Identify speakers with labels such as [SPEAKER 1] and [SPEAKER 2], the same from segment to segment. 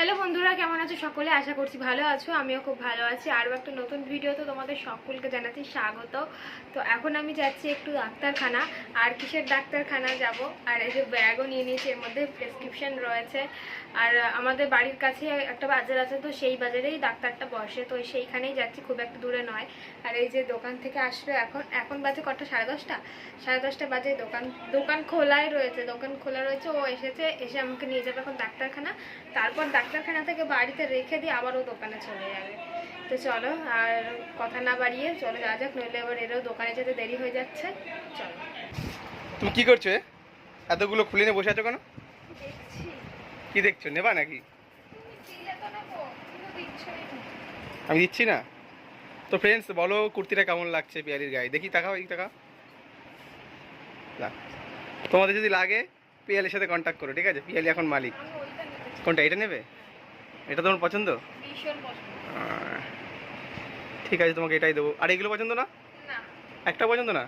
[SPEAKER 1] Hello বন্ধুরা, কেমন আছো সকলে? আশা করছি ভালো আছো, আমিও খুব ভালো আছি। আরও একটা নতুন ভিডিও তো তোমাদের সকলকে জানাচ্ছি স্বাগত। তো এখন আমি যাচ্ছি একটু ডাক্তারখানা, আর কিসের ডাক্তারখানা যাব? আর এই যে ব্যাগও নিয়ে নিয়েছি, এর মধ্যে প্রেসক্রিপশন রয়েছে। আর আমাদের বাড়ির কাছে একটা বাজার আছে, তো সেই বাজারেই ডাক্তারটা বসে, তো সেইখানেই যাচ্ছি, খুব একটা দূরে নয়। আর এই যে দোকান থেকে আসলে এখন এখন বাজে কটা? সাড়ে দশটা? সাড়ে দশটা বাজে, দোকান দোকান খোলাই রয়েছে, দোকান খোলা রয়েছে, ও এসেছে, এসে আমাকে নিয়ে যাবে এখন ডাক্তারখানা। তারপর ডাক্তারখানা থেকে বাড়িতে রেখে দিয়ে আবারও দোকানে চলে যাবে। তো চলো আর কথা না বাড়িয়ে চলো যা যাক নইলে এবার এরও দোকানে যেতে দেরি হয়ে যাচ্ছে। চলো।
[SPEAKER 2] তুমি কি করছ? এতগুলো খুলে নিয়ে বসে আছো কেন? কি দেখছ? নেবা নাকি। আমি দিচ্ছি না? তো ফ্রেন্ডস বলো কুর্তিটা কেমন লাগছে পিয়ালির গায়ে? দেখি তাকাও এই টাকা তোমাদের যদি লাগে পিয়ালির সাথে কন্ট্যাক্ট করো ঠিক আছে? পিয়ালি এখন মালিক। কোনটা এটা নেবে? এটা তোমার পছন্দ? ঠিক আছে তোমাকে এটাই দেবো। আর এগুলো পছন্দ না? একটা পছন্দ না?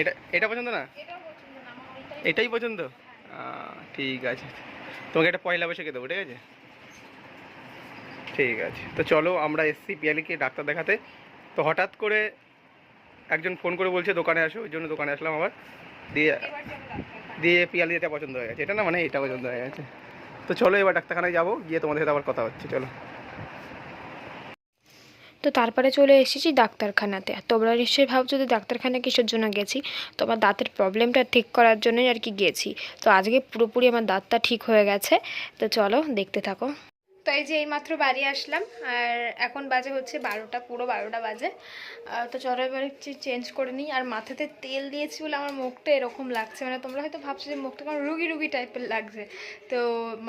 [SPEAKER 2] এটা এটা পছন্দ না? এটাই পছন্দ? ঠিক আছে। তোমাকে একটা পয়লা বৈশাখে দেবো ঠিক আছে? ঠিক আছে। তো চলো আমরা এসছি পিয়ালিকে ডাক্তার দেখাতে। তো হঠাৎ করে একজন ফোন করে বলছে দোকানে আসো ওই জন্য দোকানে আসলাম আবার। দিয়ে। দিয়ে পিয়ালি এটা পছন্দ হয়ে গেছে। এটা না মানে এটা পছন্দ হয়ে গেছে। তো চলো এবার ডাক্তারখানায় যাব, গিয়ে তোমাদের সাথে আবার কথা হচ্ছে, চলো।
[SPEAKER 1] তো তারপরে চলে এসেছি ডাক্তারখানাতে। আর তোমরা নিশ্চয়ই ভাবছ যে ডাক্তারখানা কিসের জন্য গেছি? তো আমার দাঁতের প্রবলেমটা ঠিক করার জন্যই আর কি গেছি। তো আজকে পুরোপুরি আমার দাঁতটা ঠিক হয়ে গেছে। তো চলো দেখতে থাকো। তো এই যে এইমাত্র বাড়ি আসলাম, আর এখন বাজে হচ্ছে বারোটা, পুরো বারোটা বাজে। তো চলো এবার চেঞ্জ করে নিই। আর মাথাতে তেল দিয়েছি বলে আমার মুখটা এরকম লাগছে। মানে তোমরা হয়তো ভাবছ যে মুখটা কেমন রুগী রুগী টাইপের লাগছে। তো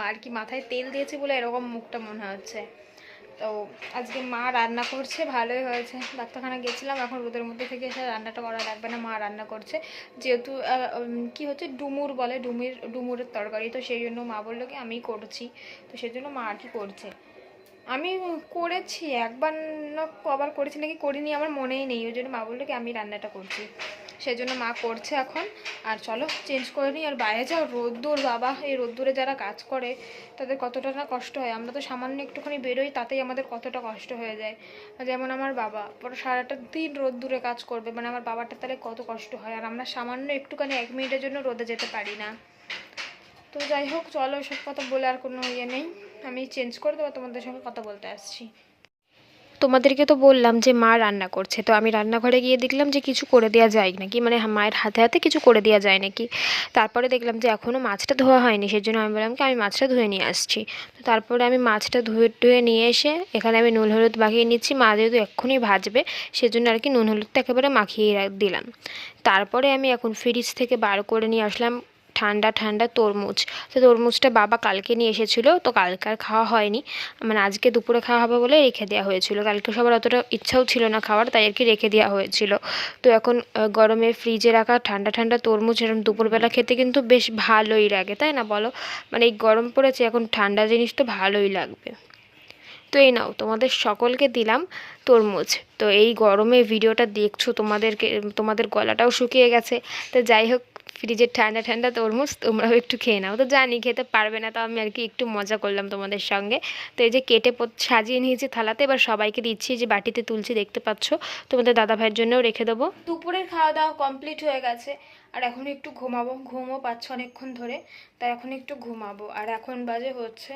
[SPEAKER 1] আর কি মাথায় তেল দিয়েছি বলে এরকম মুখটা মনে হচ্ছে। তো আজকে মা রান্না করছে, ভালোই হয়েছে। ডাক্তারখানা গেছিলাম, এখন রোদের মধ্যে থেকে এসে রান্নাটা করা লাগবে না, মা রান্না করছে। যেহেতু কি হচ্ছে, ডুমুর বলে, ডুমির, ডুমুরের তরকারি। তো সেই জন্য মা বলল কি আমি করছি। তো সেই জন্য মা আর কি করছে। আমি করেছি, একবার না কবার করেছি নাকি করিনি, আমার মনেই নেই। ওই জন্য মা বলল কি, আমি রান্নাটা করছি। সেই জন্য মা করছে এখন। আর চলো চেঞ্জ করে নিই। আর বাইরে যাও, রোদ্দুর, বাবা। এই রোদ্দুরে যারা কাজ করে, তাদের কতটা না কষ্ট হয়। আমরা তো সামান্য একটুখানি বেরোই, তাতেই আমাদের কতটা কষ্ট হয়ে যায়। যেমন আমার বাবা, পুরো সারাটা দিন রোদ্দুরে কাজ করবে। মানে আমার বাবাটা তাহলে কত কষ্ট হয়। আর আমরা সামান্য একটুখানি এক মিনিটের জন্য রোদে যেতে পারি না। তো যাই হোক, চলো সব কথা বলে আর কোনো ইয়ে নেই। আমি চেঞ্জ করে দেবো, তোমাদের সঙ্গে কথা বলতে আসছি। তোমাদেরকে তো বললাম যে মা রান্না করছে, তো আমি রান্নাঘরে গিয়ে দেখলাম যে কিছু করে দেওয়া যায় নাকি মানে মায়ের হাতে হাতে কিছু করে দেওয়া যায় নাকি। তারপরে দেখলাম যে এখনও মাছটা ধোয়া হয়নি সেই জন্য আমি বললাম কি, আমি মাছটা ধুয়ে নিয়ে আসছি। তো তারপরে আমি মাছটা ধুয়ে টুয়ে নিয়ে এসে এখানে আমি নুন হলুদ মাখিয়ে নিচ্ছি, মা যেহেতু এক্ষুনি ভাজবে, সেজন্য আর কি নুন হলুদটা একেবারে মাখিয়ে দিলাম। তারপরে আমি এখন ফ্রিজ থেকে বার করে নিয়ে আসলাম ঠান্ডা ঠান্ডা তরমুজ। তো তরমুজটা বাবা কালকে নিয়ে এসেছিল, তো কালকে আর খাওয়া হয়নি। মানে আজকে দুপুরে খাওয়া হবে বলে রেখে দেওয়া হয়েছিল। কালকে সবার অতটা ইচ্ছাও ছিল না খাওয়ার, তাই আর কি রেখে দেওয়া হয়েছিল। তো এখন গরমে ফ্রিজে রাখা ঠান্ডা ঠান্ডা তরমুজ এরকম দুপুরবেলা খেতে কিন্তু বেশ ভালোই লাগে, তাই না বলো? মানে এই গরম পড়েছে, এখন ঠান্ডা জিনিস তো ভালোই লাগবে। তো এই নাও, তোমাদের সকলকে দিলাম তরমুজ। তো এই গরমে ভিডিওটা দেখছ, তোমাদেরকে, তোমাদের গলাটাও শুকিয়ে গেছে। তো যাই হোক ফ্রিজের ঠান্ডা ঠান্ডা তরমুজ তোমরাও একটু খেয়ে নাও। তো জানি খেতে পারবে না, তো আমি আর কি একটু মজা করলাম তোমাদের সঙ্গে। তো এই যে কেটে সাজিয়ে নিয়েছি থালাতে, এবার সবাইকে দিচ্ছি যে বাটিতে তুলছি, দেখতে পাচ্ছ? তোমাদের দাদা ভাইয়ের জন্যও রেখে দেবো। দুপুরের খাওয়া দাওয়া কমপ্লিট হয়ে গেছে। আর এখন একটু ঘুমাবো ঘুমও পাচ্ছে অনেকক্ষণ ধরে, তাই এখন একটু ঘুমাবো। আর এখন বাজে হচ্ছে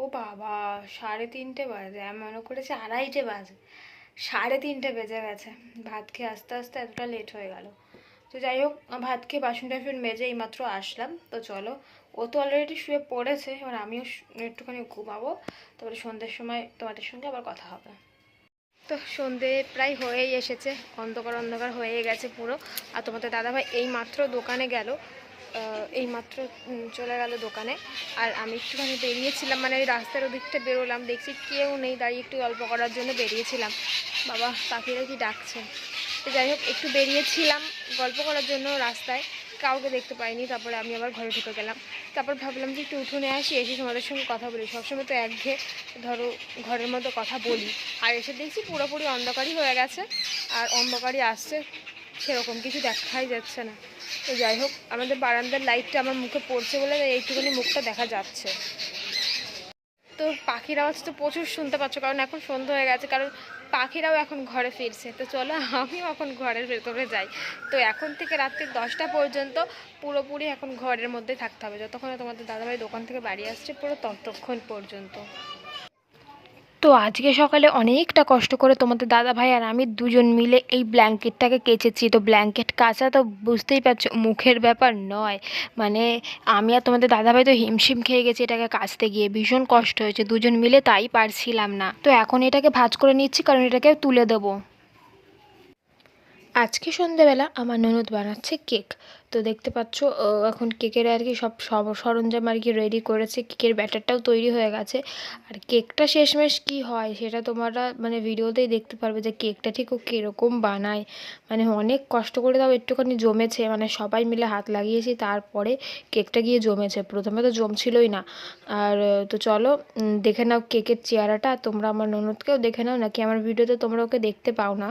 [SPEAKER 1] ও বাবা, সাড়ে তিনটে বাজে, আমি মনে করেছি আড়াইটে বাজে। সাড়ে তিনটে বেজে গেছে। ভাত খেয়ে আস্তে আস্তে এতটা লেট হয়ে গেল। তো যাই হোক, ভাত খেয়ে বাসন টাসন মেজে এইমাত্র আসলাম। তো চলো, ও তো অলরেডি শুয়ে পড়েছে, এবার আমিও একটুখানি ঘুমাবো। তারপরে সন্ধ্যের সময় তোমাদের সঙ্গে আবার কথা হবে। তো সন্ধে প্রায় হয়েই এসেছে, অন্ধকার অন্ধকার হয়ে গেছে পুরো। আর তোমাদের দাদাভাই এই মাত্র দোকানে গেল এই মাত্র চলে গেল দোকানে। আর আমি একটুখানি বেরিয়েছিলাম মানে এই রাস্তার ওদিকটা বেরোলাম, দেখছি কেউ নেই, দাঁড়িয়ে একটু গল্প করার জন্য বেরিয়েছিলাম। বাবা পাখিরা কি ডাকছে? তো যাই হোক, একটু বেরিয়েছিলাম গল্প করার জন্য রাস্তায়। কাউকে দেখতে পাইনি, তারপরে আমি আবার ঘরে ঢুকে গেলাম। তারপর ভাবলাম যে একটু উঠোনে আসি, এসে তোমাদের সঙ্গে কথা বলি। সবসময় তো একঘেয়ে, ধরো, ঘরের মতো কথা বলি। আর এসে দেখছি পুরোপুরি অন্ধকারই হয়ে গেছে, আর অন্ধকারই আসছে, সেরকম কিছু দেখাই যাচ্ছে না। তো যাই হোক, আমাদের বারান্দার লাইটটা আমার মুখে পড়ছে বলে এইটুকুনি মুখটা দেখা যাচ্ছে। তো পাখির আওয়াজ তো প্রচুর শুনতে পাচ্ছ, কারণ এখন সন্ধ্যা হয়ে গেছে, কারণ পাখিরাও এখন ঘরে ফিরছে। তো চলো, আমিও এখন ঘরের ভেতরে যাই। তো এখন থেকে রাত্রি দশটা পর্যন্ত পুরোপুরি এখন ঘরের মধ্যে থাকতে হবে। যতক্ষণ তোমাদের দাদাভাই দোকান থেকে বাড়ি আসছে, পুরো ততক্ষণ পর্যন্ত। তো আজকে সকালে অনেকটা কষ্ট করে তোমাদের দাদা ভাই আর আমি দুজন মিলে এই ব্ল্যাঙ্কেটটাকে কেচেছি। তো ব্ল্যাঙ্কেট কাচা তো বুঝতেই পারছ, মুখের ব্যাপার নয়। মানে আমি আর তোমাদের দাদা ভাই তো হিমশিম খেয়ে গেছি এটাকে কাচতে গিয়ে। ভীষণ কষ্ট হয়েছে, দুজন মিলে তাই পারছিলাম না। তো এখন এটাকে ভাজ করে নিচ্ছি, কারণ এটাকে তুলে দেবো। আজকে সন্ধেবেলা আমার ননদ বানাচ্ছে কেক। তো দেখতে পাচ্ছ এখন কেকের আর কি সব সব সরঞ্জাম আর কি রেডি করেছে। কেকের ব্যাটারটাও তৈরি হয়ে গেছে। আর কেকটা শেষমেশ কি হয় সেটা তোমরা মানে ভিডিওতেই দেখতে পারবে যে কেকটা ঠিক ও কীরকম বানায়। মানে অনেক কষ্ট করে তাও একটুখানি জমেছে। মানে সবাই মিলে হাত লাগিয়েছি, তারপরে কেকটা গিয়ে জমেছে। প্রথমে তো জমছিলই না। আর তো চলো দেখে নাও কেকের চেহারাটা। তোমরা আমার ননদকেও দেখে নাও, নাকি আমার ভিডিওতে তোমরা ওকে দেখতে পাও না?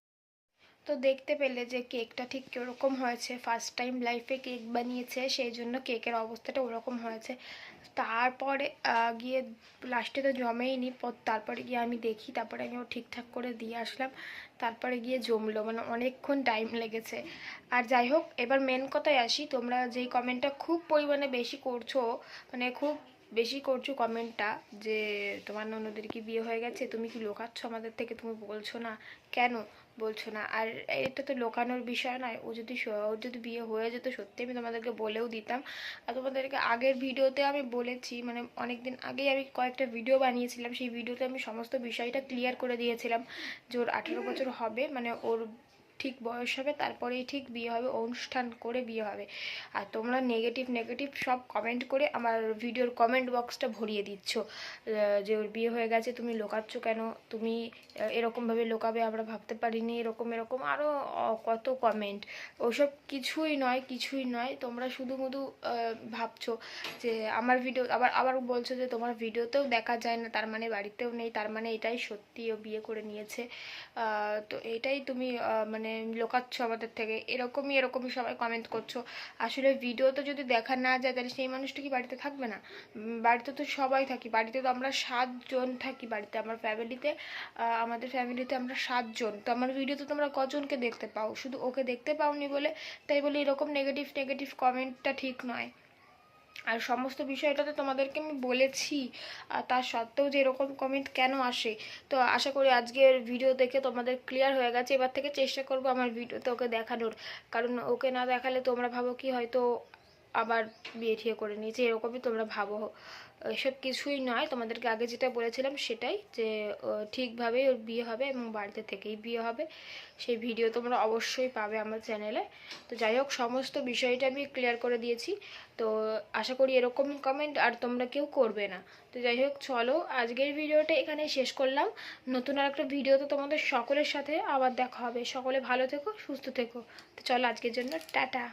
[SPEAKER 1] তো দেখতে পেলে যে কেকটা ঠিক কীরকম হয়েছে। ফার্স্ট টাইম লাইফে কেক বানিয়েছে, সেই জন্য কেকের অবস্থাটা ওরকম হয়েছে। তারপরে গিয়ে লাস্টে তো জমেই নি, পর- তারপরে গিয়ে আমি দেখি, তারপরে আমি ও ঠিকঠাক করে দিয়ে আসলাম। তারপরে গিয়ে জমলো মানে অনেকক্ষণ টাইম লেগেছে। আর যাই হোক, এবার মেন কথায় আসি, তোমরা যেই কমেন্টটা খুব পরিমাণে বেশি করছ মানে খুব বেশি করছ কমেন্টটা যে তোমার ননদের কি বিয়ে হয়ে গেছে, তুমি কি লোকাচ্ছ আমাদের থেকে, তুমি বলছো না। কেন? বলছো না। আর এটা তো লোকানোর বিষয় নয়। ও যদি ওর যদি বিয়ে হয়ে যেত সত্যি আমি তোমাদেরকে বলেও দিতাম। আর তোমাদেরকে আগের ভিডিওতে আমি বলেছি মানে অনেক দিন আগেই আমি কয়েকটা ভিডিও বানিয়েছিলাম। সেই ভিডিওতে আমি সমস্ত বিষয়টা ক্লিয়ার করে দিয়েছিলাম যে ওর আঠেরো বছর হবে। মানে ওর ঠিক বয়স হবে তারপরেই ঠিক বিয়ে হবে অনুষ্ঠান করে বিয়ে হবে। আর তোমরা নেগেটিভ নেগেটিভ সব কমেন্ট করে আমার ভিডিওর কমেন্ট বক্সটা ভরিয়ে দিচ্ছ। যে ওর বিয়ে হয়ে গেছে তুমি লোকাচ্ছ কেন? তুমি এরকমভাবে লোকাবে আমরা ভাবতে পারিনি এরকম এরকম আরও কত কমেন্ট ওসব কিছুই নয় কিছুই নয় তোমরা শুধু আহ, ভাবছ যে আমার ভিডিও আবার আবার বলছো যে তোমার ভিডিওতেও দেখা যায় না তার মানে বাড়িতেও নেই তার মানে এটাই সত্যি ও বিয়ে করে নিয়েছে। তো এটাই তুমি মানে লোকাচ্ছ আমাদের থেকে, এরকমই এরকমই সবাই কমেন্ট করছ। আসলে ভিডিওতে যদি দেখা না যায়, তাহলে সেই মানুষটা কি বাড়িতে থাকবে না? বাড়িতে তো সবাই থাকি, বাড়িতে তো আমরা সাতজন থাকি বাড়িতে। আমার ফ্যামিলিতে আমাদের ফ্যামিলিতে আমরা সাতজন। তো আমার ভিডিওতে তোমরা কজনকে দেখতে পাও? শুধু ওকে দেখতে পাওনি বলে, তাই বলে এরকম নেগেটিভ নেগেটিভ কমেন্টটা ঠিক নয়। আর সমস্ত বিষয়টা তো তোমাদেরকে আমি বলেছি, আর তার সত্ত্বেও যে এরকম কমেন্ট কেন আসে? তো আশা করি আজকের ভিডিও দেখে তোমাদের ক্লিয়ার হয়ে গেছে। এবার থেকে চেষ্টা করব আমার ভিডিওতে ওকে দেখানোর। কারণ ওকে না দেখালে তোমরা ভাবো কি হয়তো আবার বিয়ে ঠিয়ে করে নিয়েছে, এরকমই তোমরা ভাবো। এসব কিছুই নয়, তোমাদেরকে আগে যেটা বলেছিলাম সেটাই যে ঠিকভাবেই ওর বিয়ে হবে এবং বাড়িতে থেকেই বিয়ে হবে। সেই ভিডিও তোমরা অবশ্যই পাবে আমার চ্যানেলে। তো যাই হোক, সমস্ত বিষয়টা আমি ক্লিয়ার করে দিয়েছি। তো আশা করি এরকম কমেন্ট আর তোমরা কেউ করবে না। তো যাই হোক, চলো আজকের ভিডিওটা এখানে শেষ করলাম। নতুন আর একটা ভিডিওতে তোমাদের সকলের সাথে আবার দেখা হবে। সকলে ভালো থেকো, সুস্থ থেকো। তো চলো আজকের জন্য, টাটা।